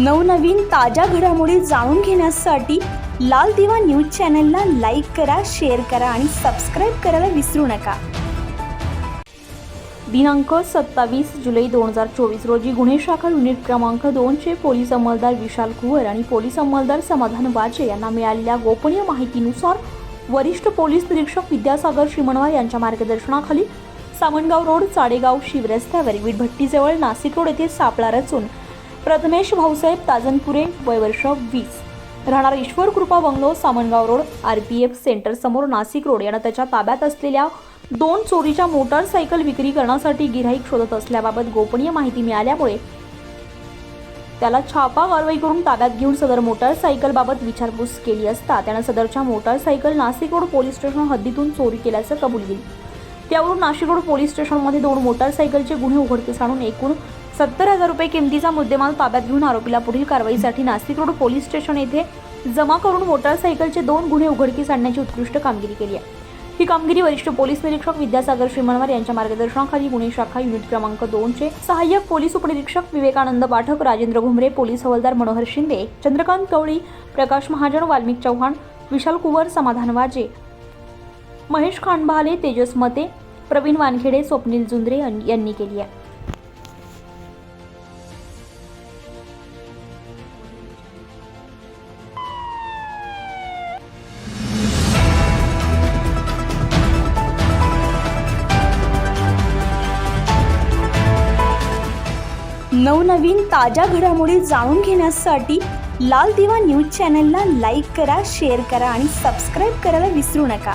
नवनवीन ताज्या घडामोडी जाणून घेण्यासाठी लाल दिवा न्यूज चॅनलला लाईक करा शेअर करा आणि सबस्क्राईब करायला विसरू नका. दिनांक सत्तावीस जुलै दोन हजार चोवीस रोजी गुन्हे शाखा युनिट क्रमांक दोनचे पोलीस अंमलदार विशाल कुवर आणि पोलीस अंमलदार समाधान वाजे यांना मिळालेल्या गोपनीय माहितीनुसार वरिष्ठ पोलीस निरीक्षक विद्यासागर शिमणवार यांच्या मार्गदर्शनाखाली सामनगाव रोड चाडेगाव शिवरस्त्यावर वीटभट्टीजवळ नाशिक रोड येथे सापळा रचून प्रथमेश भाऊसाहेब ताजनपुरे वय वर्ष वीस. राहणार Ishwar Krupa bungalow Samangaon road R P F centre समोर नाशिक रोड. यानं त्याच्या ताब्यात असलेल्या दोन चोरीच्या मोटारसायकल विक्री करण्यासाठी गिऱ्हाईक शोधत असल्याबाबत गोपनीय माहिती मिळाल्यामुळे त्याला छापा कारवाई करून ताब्यात घेऊन सदर मोटारसायकलबाबत विचारपूस केली असता त्यानं सदरच्या motorcycle Nashik road police station हद्दीतून चोरी केल्याचं कबूल केली. त्यावरून नाशिक रोड पोलीस स्टेशनमध्ये दोन मोटारसायकलचे गुन्हे उघडकीस आणून एकूण सत्तर हजार रुपये किमतीचा मुद्देमाल ताब्यात घेऊन आरोपीला पुढील कारवाईसाठी नाशिक रोड पोलीस स्टेशन येथे जमा करून मोटारसायकलचे दोन गुन्हे उघडकीस आणण्याची उत्कृष्ट कामगिरी केली आहे. ही कामगिरी वरिष्ठ पोलीस निरीक्षक विद्यासागर श्रीमणवार यांच्या मार्गदर्शनाखाली गुन्हे शाखा युनिट क्रमांक दोनचे सहाय्यक पोलीस उपनिरीक्षक विवेकानंद पाठक राजेंद्र घुमरे पोलीस हवालदार मनोहर शिंदे चंद्रकांत कवळी प्रकाश महाजन वाल्मिक चव्हाण विशाल कुवर समाधान वाजे महेश खांडबहाले तेजस मते प्रवीण वानखेडे स्वप्नील जुंद्रे यांनी यांनी केली आहे. नवनवीन ताज्या घडामोडी जाणून घेण्यासाठी लाल दिवा न्यूज चॅनलला लाईक करा शेअर करा आणि सबस्क्राईब करायला विसरू नका.